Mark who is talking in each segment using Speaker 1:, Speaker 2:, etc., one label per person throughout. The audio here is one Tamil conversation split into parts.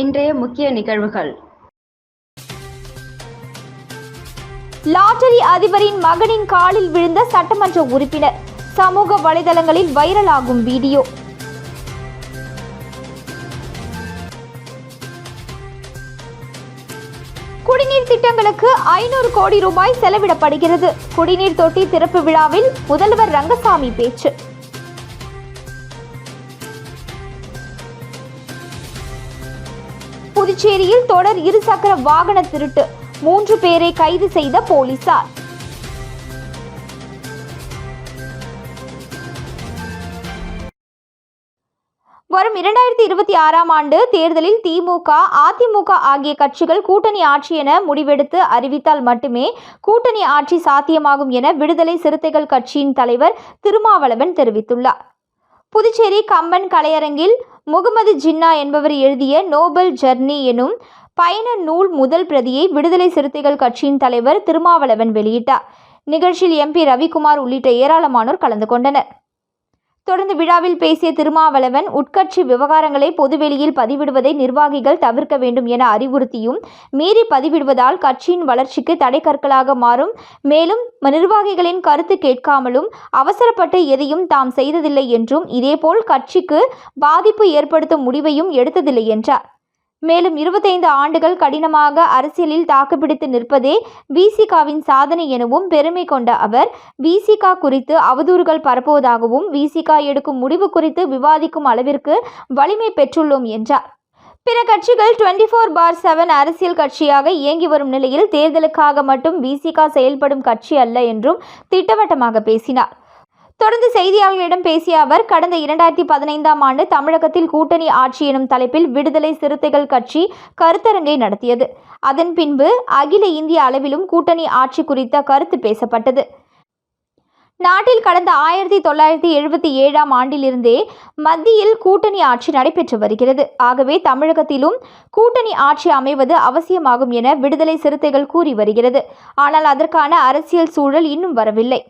Speaker 1: இன்றைய முக்கிய நிகழ்வுகள்.
Speaker 2: லாட்டரி அதிபரின் மகனின் காலில் விழுந்த சட்டமன்ற உறுப்பினர். சமூக வலைதளங்களில் வைரலாகும் வீடியோ. குடிநீர் திட்டங்களுக்கு ஐநூறு கோடி ரூபாய் செலவிடப்படுகிறது. குடிநீர் தொட்டி திறப்பு விழாவில் முதல்வர் ரங்கசாமி பேச்சு. புதுச்சேரியில் தொடர் இருசக்கர வாகன திருட்டு. மூன்று பேரை கைது செய்த போலீசார். வரும் இரண்டாயிரத்தி இருபத்தி ஆறாம் ஆண்டு தேர்தலில் திமுக அதிமுக ஆகிய கட்சிகள் கூட்டணி ஆட்சி என முடிவெடுத்து அறிவித்தால் மட்டுமே கூட்டணி ஆட்சி சாத்தியமாகும் என விடுதலை சிறுத்தைகள் கட்சியின் தலைவர் திருமாவளவன் தெரிவித்துள்ளார். புதுச்சேரி கம்பன் கலையரங்கில் முகமது ஜின்னா என்பவர் எழுதிய நோபல் ஜர்னி எனும் பயண நூல் முதல் பிரதியை விடுதலை சிறுத்தைகள் கட்சியின் தலைவர் திருமாவளவன் வெளியிட்டார். நிகழ்ச்சியில் எம்பி ரவிக்குமார் உள்ளிட்ட ஏராளமானோர் கலந்து கொண்டனர். தொடர்ந்து விழாவில் பேசிய திருமாவளவன் உட்கட்சி விவகாரங்களை பொதுவெளியில் பதிவிடுவதை நிர்வாகிகள் தவிர்க்க வேண்டும் என அறிவுறுத்தியும் மீறி பதிவிடுவதால் கட்சியின் வளர்ச்சிக்கு தடை கற்களாக மாறும். மேலும் நிர்வாகிகளின் கருத்து கேட்காமலும் அவசரப்பட்டு எதையும் தாம் செய்ததில்லை என்றும் இதேபோல் கட்சிக்கு பாதிப்பு ஏற்படுத்தும் முடிவையும் எடுத்ததில்லை என்றார். மேலும் இருபத்தைந்து ஆண்டுகள் கடினமாக அரசியலில் தாக்குப்பிடித்து நிற்பதே விசிகாவின் சாதனை எனவும் பெருமை கொண்ட அவர் விசிகா குறித்து அவதூறுகள் பரப்புவதாகவும் விசிகா எடுக்கும் முடிவு குறித்து விவாதிக்கும் அளவிற்கு வலிமை பெற்றுள்ளோம் என்றார். பிற கட்சிகள் டுவெண்ட்டி ஃபோர் பார் செவன் அரசியல் கட்சியாக இயங்கி வரும் நிலையில் தேர்தலுக்காக மட்டும் விசிகா செயல்படும் கட்சி அல்ல என்றும் திட்டவட்டமாக பேசினார். தொடர்ந்து செய்தியாளர்களிடம் பேசிய அவர் கடந்த இரண்டாயிரத்தி பதினைந்தாம் ஆண்டு தமிழகத்தில் கூட்டணி ஆட்சி எனும் தலைப்பில் விடுதலை சிறுத்தைகள் கட்சி கருத்தரங்கை நடத்தியது. அதன் பின்பு அகில இந்திய அளவிலும் கூட்டணி ஆட்சி குறித்த கருத்து பேசப்பட்டது. நாட்டில் கடந்த ஆயிரத்தி தொள்ளாயிரத்தி எழுபத்தி ஏழாம் ஆண்டிலிருந்தே மத்தியில் கூட்டணி ஆட்சி நடைபெற்று வருகிறது. ஆகவே தமிழகத்திலும் கூட்டணி ஆட்சி அமைவது அவசியமாகும் என விடுதலை சிறுத்தைகள் கூறி வருகிறது. ஆனால் அதற்கான அரசியல் சூழல் இன்னும் வரவில்லை.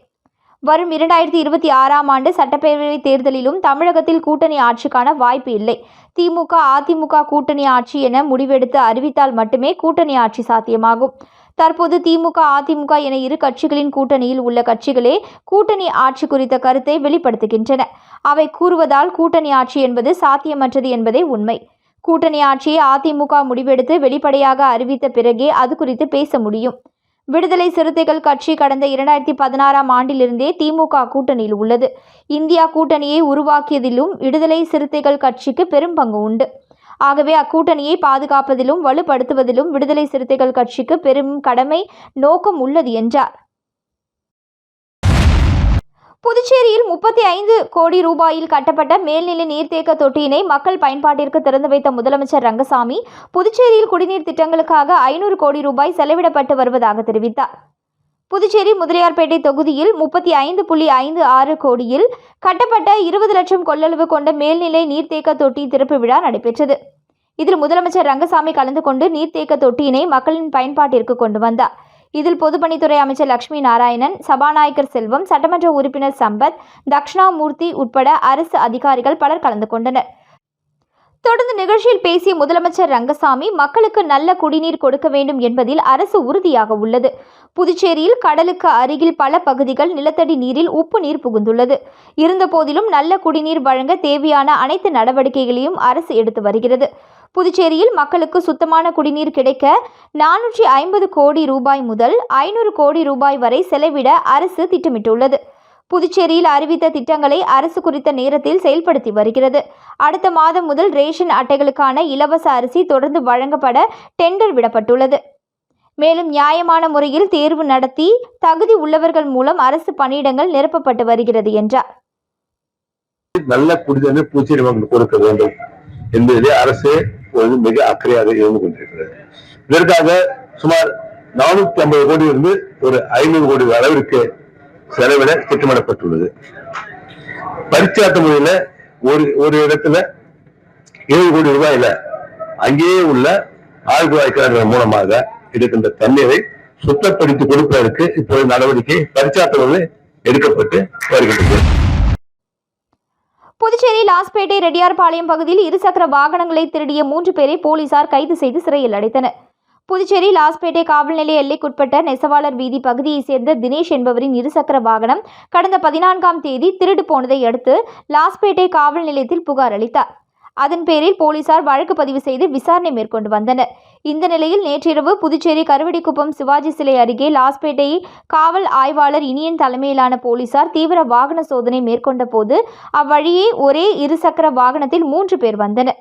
Speaker 2: வரும் இரண்டாயிரத்தி இருபத்தி ஆறாம் ஆண்டு சட்டப்பேரவை தேர்தலிலும் தமிழகத்தில் கூட்டணி ஆட்சிக்கான வாய்ப்பு இல்லை. திமுக அதிமுக கூட்டணி ஆட்சி என முடிவெடுத்து அறிவித்தால் மட்டுமே கூட்டணி ஆட்சி சாத்தியமாகும். தற்போது திமுக அதிமுக என இரு கட்சிகளின் கூட்டணியில் உள்ள கட்சிகளே கூட்டணி ஆட்சி குறித்த கருத்தை வெளிப்படுத்துகின்றன. அவை கூறுவதால் கூட்டணி ஆட்சி என்பது சாத்தியமற்றது என்பதே உண்மை. கூட்டணி ஆட்சியை அதிமுக முடிவெடுத்து வெளிப்படையாக அறிவித்த பிறகே அது குறித்து பேச முடியும். விடுதலை சிறுத்தைகள் கட்சி கடந்த இரண்டாயிரத்தி பதினாறாம் ஆண்டிலிருந்தே திமுக கூட்டணியில் உள்ளது. இந்தியா கூட்டணியை உருவாக்கியதிலும் விடுதலை சிறுத்தைகள் கட்சிக்கு பெரும் பங்கு உண்டு. ஆகவே அக்கூட்டணியை பாதுகாப்பதிலும் வலுப்படுத்துவதிலும் விடுதலை சிறுத்தைகள் கட்சிக்கு பெரும் கடமை நோக்கம் உள்ளது என்றார். புதுச்சேரியில் முப்பத்தி ஐந்து கோடி ரூபாயில் கட்டப்பட்ட மேல்நிலை நீர்த்தேக்க தொட்டியினை மக்கள் பயன்பாட்டிற்கு திறந்து வைத்த முதலமைச்சர் ரங்கசாமி புதுச்சேரியில் குடிநீர் திட்டங்களுக்காக ஐநூறு கோடி ரூபாய் செலவிடப்பட்டு வருவதாக தெரிவித்தார். புதுச்சேரி முதலியார்பேட்டை தொகுதியில் முப்பத்தி ஐந்து புள்ளி ஐந்து ஆறு கோடியில் கட்டப்பட்ட இருபது லட்சம் கொள்ளளவு கொண்ட மேல்நிலை நீர்த்தேக்க தொட்டி திறப்பு விழா நடைபெற்றது. இதில் முதலமைச்சர் ரங்கசாமி கலந்து கொண்டு நீர்த்தேக்க தொட்டியினை மக்களின் பயன்பாட்டிற்கு கொண்டு வந்தார். இதில் பொதுப்பணித்துறை அமைச்சர் லட்சுமி நாராயணன் சபாநாயகர் செல்வம் சட்டமன்ற உறுப்பினர் சம்பத் தக்ஷணாமூர்த்தி உட்பட அரசு அதிகாரிகள் பலர் கலந்து கொண்டனர். தொடர்ந்து நிகழ்ச்சியில் பேசிய முதலமைச்சர் ரங்கசாமி மக்களுக்கு நல்ல குடிநீர் கொடுக்க வேண்டும் என்பதில் அரசு உறுதியாக உள்ளது. புதுச்சேரியில் கடலுக்கு அருகில் பல பகுதிகள் நிலத்தடி நீரில் உப்பு நீர் புகுந்துள்ளது. இருந்தபோதிலும் நல்ல குடிநீர் வழங்க தேவையான அனைத்து நடவடிக்கைகளையும் அரசு எடுத்து வருகிறது. புதுச்சேரியில் மக்களுக்கு சுத்தமான குடிநீர் கிடைக்க நானூற்றி ஐம்பது கோடி ரூபாய் முதல் ஐநூறு கோடி ரூபாய் வரை செலவிட அரசு திட்டமிட்டுள்ளது. புதுச்சேரியில் அறிவித்த திட்டங்களை அரசு குறித்த நேரத்தில் செயல்படுத்தி வருகிறது. அடுத்த மாதம் முதல் ரேஷன் அட்டைகளுக்கான இலவச அரிசி தொடர்ந்து வழங்கப்பட டெண்டர் விடப்பட்டுள்ளது. மேலும் நியாயமான முறையில் தேர்வு நடத்தி தகுதி உள்ளவர்கள் மூலம் அரசு பணியிடங்கள் நிரப்பப்பட்டு வருகிறது என்றார்.
Speaker 3: நல்ல குடிநீர் பூச்சேரி மக்களுக்கு கொடுக்க வேண்டும். என்பதிலே அரசு மிக அக்கறையாக இருந்து கொண்டிருக்கிறது. இதற்காக சுமார் நானூத்தி ஐம்பது கோடி இருந்து ஒரு ஐநூறு கோடி அளவிற்கு செலவிட திட்டமிடப்பட்டுள்ளது. பரிச்சாட்ட முறையில ஒரு ஒரு இடத்துல ஏழு கோடி ரூபாயில அங்கேயே உள்ள ஆழ்குழாய் மூலமாக இருக்கின்ற தண்ணீரை சுத்தப்படுத்தி கொடுப்பதற்கு இப்போது நடவடிக்கை பரிச்சாத்த எடுக்கப்பட்டு வருகின்றது.
Speaker 2: புதுச்சேரி லாஸ்பேட்டை ரெட்டியார்பாளையம் பகுதியில் இருசக்கர வாகனங்களை திருடிய மூன்று பேரை போலீசார் கைது செய்து சிறையில் அடைத்தனர். புதுச்சேரி லாஸ்பேட்டை காவல் நிலைய எல்லைக்குட்பட்ட நெசவாளர் வீதி பகுதியைச் சேர்ந்த தினேஷ் என்பவரின் இருசக்கர வாகனம் கடந்த பதினான்காம் தேதி திருடு போனதை அடுத்து லாஸ்பேட்டை காவல் நிலையத்தில் புகார் அளித்தார். அதன் பேரில் போலீசார் வழக்கு பதிவு செய்து விசாரணை மேற்கொண்டு வந்தனர். இந்த நிலையில் நேற்றிரவு புதுச்சேரி கருவடிக்குப்பம் சிவாஜி சிலை அருகே லாஸ்பேட்டை காவல் ஆய்வாளர் இனியன் தலைமையிலான போலீசார் தீவிர வாகன சோதனை மேற்கொண்ட போது அவ்வழியே ஒரே இருசக்கர வாகனத்தில் மூன்று பேர் வந்தனர்.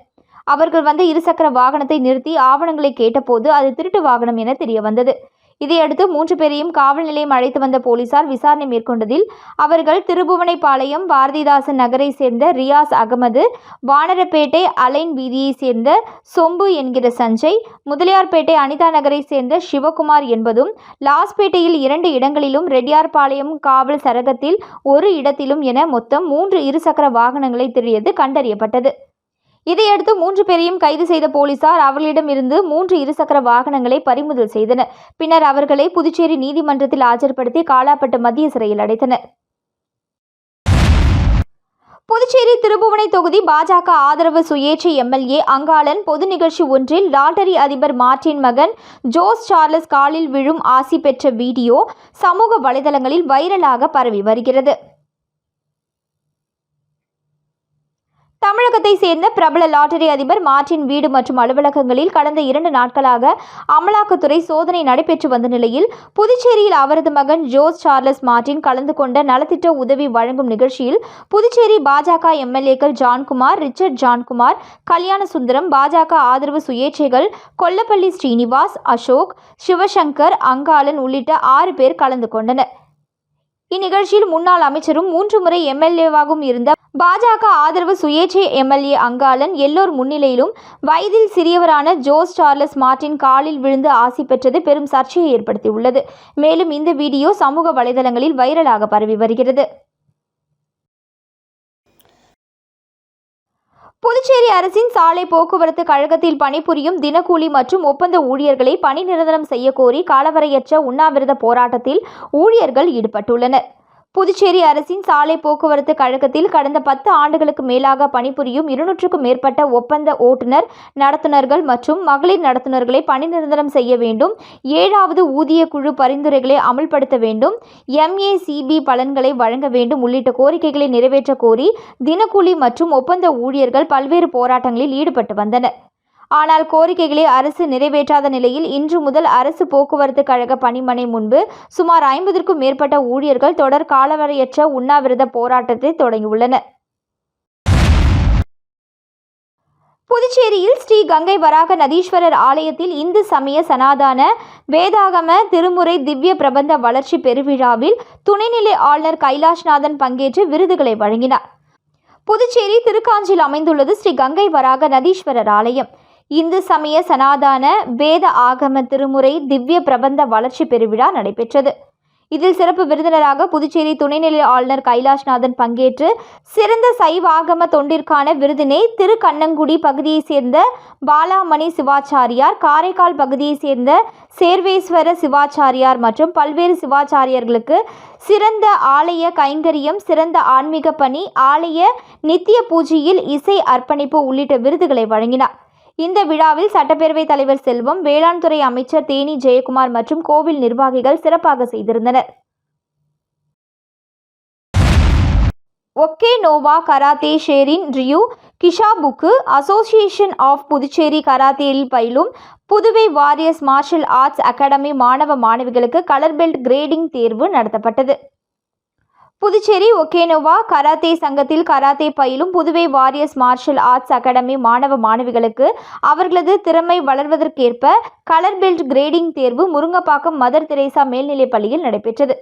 Speaker 2: அவர்கள் வந்த இருசக்கர வாகனத்தை நிறுத்தி ஆவணங்களை கேட்டபோது அது திருட்டு வாகனம் என தெரிய வந்தது இதையடுத்து மூன்று பேரையும் காவல் நிலையம் அழைத்து வந்த போலீசார் விசாரணை மேற்கொண்டதில் அவர்கள் திருபுவனைப்பாளையம் பாரதிதாசன் நகரை சேர்ந்த ரியாஸ் அகமது வானரப்பேட்டை அலைன் வீதியைச் சேர்ந்த சொம்பு என்கிற சஞ்சய் முதலியார்பேட்டை அனிதா நகரை சேர்ந்த சிவகுமார் என்பதும் லாஸ்பேட்டையில் இரண்டு இடங்களிலும் ரெட்டியார்பாளையம் காவல் சரகத்தில் ஒரு இடத்திலும் என மொத்தம் மூன்று இருசக்கர வாகனங்களை திருடியது கண்டறியப்பட்டது. இதையடுத்து மூன்று பேரையும் கைது செய்த போலீசார் அவர்களிடமிருந்து மூன்று இருசக்கர வாகனங்களை பறிமுதல் செய்தனர். பின்னர் அவர்களை புதுச்சேரி நீதிமன்றத்தில் ஆஜர்படுத்தி காலாப்பட்டு மத்திய சிறையில் அடைத்தனர். புதுச்சேரி திருபுவனை தொகுதி பாஜக ஆதரவு சுயேட்சை எம்எல்ஏ அங்காளன் பொது நிகழ்ச்சி ஒன்றில் லாட்டரி அதிபர் மார்ட்டின் மகன் ஜோஸ் சார்லஸ் காலில் விழும் ஆசி பெற்ற வீடியோ சமூக வலைதளங்களில் வைரலாக பரவி வருகிறது. தமிழகத்தை சேர்ந்த பிரபல லாட்டரி அதிபர் மார்ட்டின் வீடு மற்றும் அலுவலகங்களில் கடந்த இரண்டு நாட்களாக அமலாக்கத்துறை சோதனை நடைபெற்று வந்த நிலையில் புதுச்சேரியில் அவரது மகன் ஜோஸ் சார்லஸ் மார்ட்டின் கலந்து கொண்ட நலத்திட்ட உதவி வழங்கும் நிகழ்ச்சியில் புதுச்சேரி பாஜக எம்எல்ஏக்கள் ஜான்குமார் ரிச்சர்ட் ஜான்குமார் கல்யாண சுந்தரம் பாஜக ஆதரவு சுயேட்சைகள் கொல்லப்பள்ளி ஸ்ரீனிவாஸ் அசோக் சிவசங்கர் அங்காளன் உள்ளிட்ட ஆறு பேர் கலந்து கொண்டனர். இந்நிகழ்ச்சியில் முன்னாள் அமைச்சரும் மூன்று முறை எம்எல்ஏவாகவும் இருந்த பாஜக ஆதரவு சுயேட்சை எம்எல்ஏ அங்காளன் எல்லோர் முன்னிலையிலும் வயதில் சிறியவரான ஜோஸ் சார்லஸ் மார்ட்டின் காலில் விழுந்து ஆசி பெற்றது பெரும் சர்ச்சையை ஏற்படுத்தியுள்ளது. மேலும் இந்த வீடியோ சமூக வலைதளங்களில் வைரலாக பரவி வருகிறது. புதுச்சேரி அரசின் சாலை போக்குவரத்து கழகத்தில் பணிபுரியும் தினக்கூலி மற்றும் ஒப்பந்த ஊழியர்களை பணி நிரந்தரம் செய்யக்கோரி காலவரையற்ற உண்ணாவிரத போராட்டத்தில் ஊழியர்கள் ஈடுபட்டுள்ளனர். புதுச்சேரி அரசின் சாலை போக்குவரத்து கழகத்தில் கடந்த பத்து ஆண்டுகளுக்கு மேலாக பணிபுரியும் இருநூற்றுக்கும் மேற்பட்ட ஒப்பந்த ஓட்டுநர் நடத்துனர்கள் மற்றும் மகளிர் நடத்துனர்களை பணி நிரந்தரம் செய்ய வேண்டும். ஏழாவது ஊதிய குழு பரிந்துரைகளை அமல்படுத்த வேண்டும். எம்ஏசிபி பலன்களை வழங்க வேண்டும் உள்ளிட்ட கோரிக்கைகளை நிறைவேற்ற கோரி தினக்கூலி மற்றும் ஒப்பந்த ஊழியர்கள் பல்வேறு போராட்டங்களில் ஈடுபட்டு வந்தனர். ஆனால் கோரிக்கைகளை அரசு நிறைவேற்றாத நிலையில் இன்று முதல் அரசு போக்குவரத்து கழக பணிமனை முன்பு சுமார் ஐம்பதற்கும் மேற்பட்ட ஊழியர்கள் தொடர் காலவரையற்ற உண்ணாவிரத போராட்டத்தை தொடங்கியுள்ளனர். புதுச்சேரியில் ஸ்ரீ கங்கை வராக நதீஸ்வரர் ஆலயத்தில் இந்து சமய சனாதான வேதாகம திருமுறை திவ்ய பிரபந்த வளர்ச்சி பெருவிழாவில் துணைநிலை ஆளுநர் கைலாஷ்நாதன் பங்கேற்று விருதுகளை வழங்கினார். புதுச்சேரி திருக்காஞ்சியில் அமைந்துள்ளது ஸ்ரீ கங்கை வராக நதீஸ்வரர் ஆலயம். இந்து சமய சனாதான வேத ஆகம திருமுறை திவ்ய பிரபந்த வளர்ச்சி பெருவிழா நடைபெற்றது. இதில் சிறப்பு விருந்தினராக புதுச்சேரி துணைநிலை ஆளுநர் கைலாஷ்நாதன் பங்கேற்று சிறந்த சைவாகம தொண்டிற்கான விருதினை திருக்கண்ணங்குடி பகுதியைச் சேர்ந்த பாலாமணி சிவாச்சாரியார் காரைக்கால் பகுதியைச் சேர்ந்த சேர்வேஸ்வர சிவாச்சாரியார் மற்றும் பல்வேறு சிவாச்சாரியர்களுக்கு சிறந்த ஆலய கைங்கரியம் சிறந்த ஆன்மீக பணி ஆலய நித்திய பூஜையில் இசை அர்ப்பணிப்பு உள்ளிட்ட விருதுகளை வழங்கினார். இந்த விழாவில் சட்டப்பேரவைத் தலைவர் செல்வம் வேளாண் துறை அமைச்சர் தேனி ஜெயக்குமார் மற்றும் கோவில் நிர்வாகிகள் சிறப்பாக செய்திருந்தனர். ஒக்கே நோவா கராத்தே ஷேரின் ரியூ கிஷாபுக்கு அசோசியேஷன் ஆஃப் புதுச்சேரி கராத்தேயில் பயிலும் Puduvai warriors martial arts academy மாணவ மாணவிகளுக்கு கலர் பெல்ட் கிரேடிங் தேர்வு நடத்தப்பட்டது. புதுச்சேரி ஒகேனோவா கராத்தே சங்கத்தில் கராத்தே பயிலும் Puduvai warriors martial arts academy மாணவ மாணவிகளுக்கு அவர்களது திறமை வளர்வதற்கேற்ப கலர் பெல்ட் கிரேடிங் தேர்வு முருங்கப்பாக்கம் மதர் தெரேசா மேல்நிலைப் பள்ளியில் நடைபெற்றது.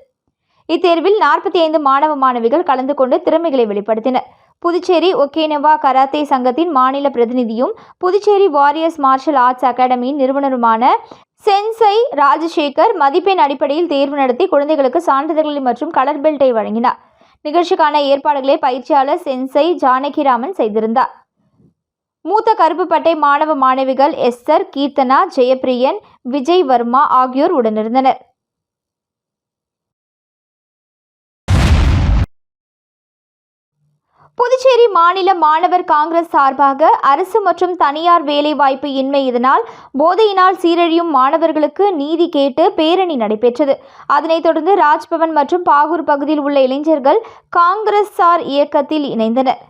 Speaker 2: இத்தேர்வில் நாற்பத்தி ஐந்து மாணவ மாணவிகள் கலந்து கொண்டு திறமைகளை வெளிப்படுத்தினர். புதுச்சேரி ஒகேனவா கராத்தே சங்கத்தின் மாநில பிரதிநிதியும் புதுச்சேரி வாரியர்ஸ் மார்ஷல் ஆர்ட்ஸ் அகாடமியின் நிறுவனருமான சென்சை ராஜசேகர் மதிப்பெண் அடிப்படையில் தேர்வு நடத்தி குழந்தைகளுக்கு சான்றிதழ்கள் மற்றும் கலர் பெல்ட்டை வழங்கினார். நிகழ்ச்சிக்கான ஏற்பாடுகளை பயிற்சியாளர் சென்சை ஜானகிராமன் செய்திருந்தார். மூத்த கருப்பு பட்டை மாணவ மாணவிகள் எஸ்தர் கீர்த்தனா ஜெயப்பிரியன் விஜய் வர்மா ஆகியோர் உடனிருந்தனர். புதுச்சேரி மாநில மாணவர் காங்கிரஸ் சார்பாக அரசு மற்றும் தனியார் வேலைவாய்ப்பு இன்மை இதனால் போதையினால் சீரழியும் மாணவர்களுக்கு நீதி கேட்டு பேரணி நடைபெற்றது. அதனைத் தொடர்ந்து ராஜ்பவன் மற்றும் பாகூர் பகுதியில் உள்ள இளைஞர்கள் காங்கிரஸ் சார் இயக்கத்தில் இணைந்தனர்.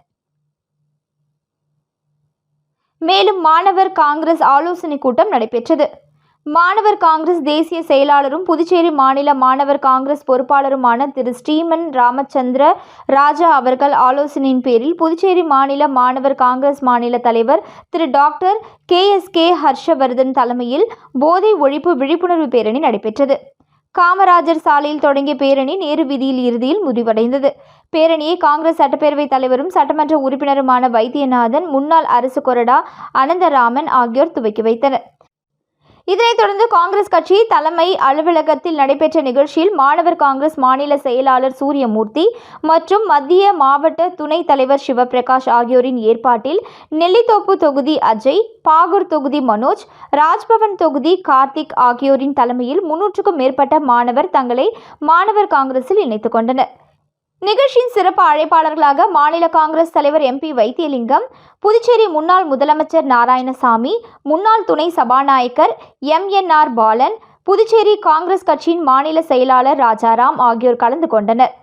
Speaker 2: மேலும் மாணவர் காங்கிரஸ் ஆலோசனை கூட்டம் நடைபெற்றது. மாணவர் காங்கிரஸ் தேசிய செயலாளரும் புதுச்சேரி மாநில மாணவர் காங்கிரஸ் பொறுப்பாளருமான திரு ஸ்ரீமன் ராமச்சந்திர ராஜா அவர்கள் ஆலோசனையின் பேரில் புதுச்சேரி மாநில மாணவர் காங்கிரஸ் மாநில தலைவர் திரு doctor K S K Harshavardhan தலைமையில் போதை ஒழிப்பு விழிப்புணர்வு பேரணி நடைபெற்றது. காமராஜர் சாலையில் தொடங்கிய பேரணி நேரு வீதியில் இறுதியில் முடிவடைந்தது பேரணியை காங்கிரஸ் சட்டப்பேரவைத் தலைவரும் சட்டமன்ற உறுப்பினருமான வைத்தியநாதன் முன்னாள் அரசு கொறடா அனந்தராமன் ஆகியோர் துவக்கி வைத்தனர். இதனைத் தொடர்ந்து காங்கிரஸ் கட்சி தலைமை அலுவலகத்தில் நடைபெற்ற நிகழ்ச்சியில் மாணவர் காங்கிரஸ் மாநில செயலாளர் சூரியமூர்த்தி மற்றும் மத்திய மாவட்ட துணைத் தலைவர் சிவபிரகாஷ் ஆகியோரின் ஏற்பாட்டில் நெல்லித்தோப்பு தொகுதி அஜய் பாகூர் தொகுதி மனோஜ் ராஜ்பவன் தொகுதி கார்த்திக் ஆகியோரின் தலைமையில் முன்னூற்றுக்கும் மேற்பட்ட மாணவர் தங்களை மாணவர் காங்கிரஸில் இணைத்துக் கொண்டனர். நிகழ்ச்சியின் சிறப்பு அழைப்பாளர்களாக மாநில காங்கிரஸ் தலைவர் எம்பி வைத்தியலிங்கம் புதுச்சேரி முன்னாள் முதலமைச்சர் நாராயணசாமி முன்னாள் துணை சபாநாயகர் எம்என்ஆர் பாலன் புதுச்சேரி காங்கிரஸ் கட்சியின் மாநில செயலாளர் ராஜாராம் ஆகியோர் கலந்து கொண்டனர்.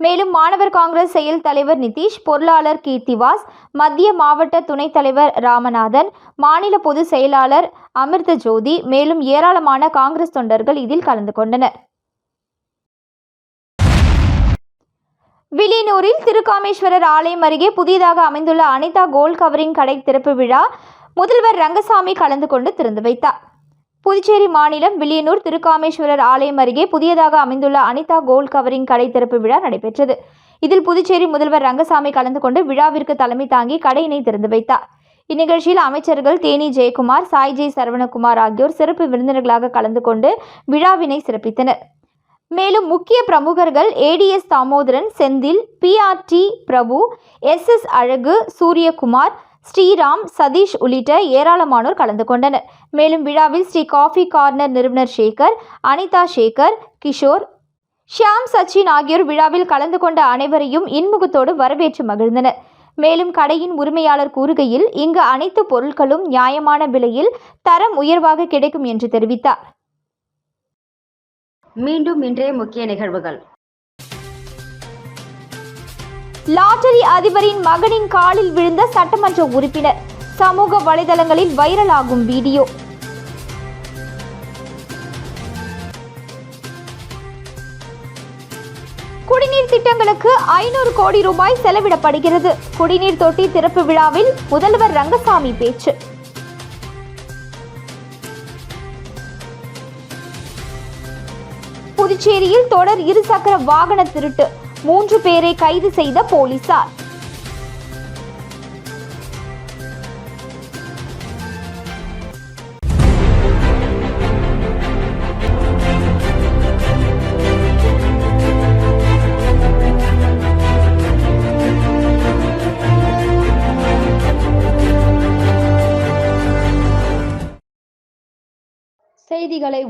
Speaker 2: மேலும் மாணவர் காங்கிரஸ் செயல் தலைவர் நிதிஷ் பொருளாளர் கீர்த்திவாஸ் மத்திய மாவட்ட துணைத் தலைவர் ராமநாதன் மாநில பொதுச் செயலாளர் அமிர்த ஜோதி மேலும் ஏராளமான காங்கிரஸ் தொண்டர்கள் இதில் கலந்து கொண்டனர். வில்லியனூரில் திருக்காமேஸ்வரர் ஆலயம் அருகே புதிதாக அமைந்துள்ள அனிதா கோல்ட் கவரிங் கடை திறப்பு விழா முதல்வர் ரங்கசாமி கலந்து கொண்டு திறந்து வைத்தார். புதுச்சேரி மாநிலம் வில்லியனூர் திருக்காமேஸ்வரர் ஆலயம் அருகே புதியதாக அமைந்துள்ள அனிதா கோல்ட் கவரிங் கடை திறப்பு விழா நடைபெற்றது. இதில் புதுச்சேரி முதல்வர் ரங்கசாமி கலந்து கொண்டு விழாவிற்கு தலைமை தாங்கி கடையினை திறந்து வைத்தார். இந்நிகழ்ச்சியில் அமைச்சர்கள் தேனி ஜெயக்குமார் சாய் சரவணகுமார் ஆகியோர் சிறப்பு விருந்தினர்களாக கலந்து கொண்டு விழாவினை சிறப்பித்தனர். மேலும் முக்கிய பிரமுகர்கள் ADS Damodaran Senthil PRT Prabhu S S Azhagu Suryakumar Sriram Satish உள்ளிட்ட ஏராளமானோர் கலந்து கொண்டனர். மேலும் விழாவில் ஸ்ரீ காஃபி கார்னர் நிறுவனர் சேகர் அனிதா சேகர் கிஷோர் ஷியாம் சச்சின் ஆகியோர் விழாவில் கலந்து கொண்ட அனைவரையும் இன்முகத்தோடு வரவேற்று மகிழ்ந்தனர். மேலும் கடையின் உரிமையாளர் கூறுகையில் இங்கு அனைத்து பொருட்களும் நியாயமான விலையில் தரம் உயர்வாக கிடைக்கும் என்று தெரிவித்தார்.
Speaker 1: மீண்டும் இன்றைய முக்கிய நிகழ்வுகள்.
Speaker 2: லாட்டரி அதிபரின் மகனின் காலில் விழுந்த சட்டமன்ற உறுப்பினர் சமூக வலைதளங்களில் வைரலாகும் வீடியோ. குடிநீர் திட்டங்களுக்கு ஐநூறு கோடி ரூபாய் செலவிடப்படுகிறது. குடிநீர் தொட்டி திறப்பு விழாவில் முதல்வர் ரங்கசாமி பேச்சு. புதுச்சேரியில் தொடர் இருசக்கர வாகன திருட்டு. மூன்று பேரை கைது செய்த போலீசார்.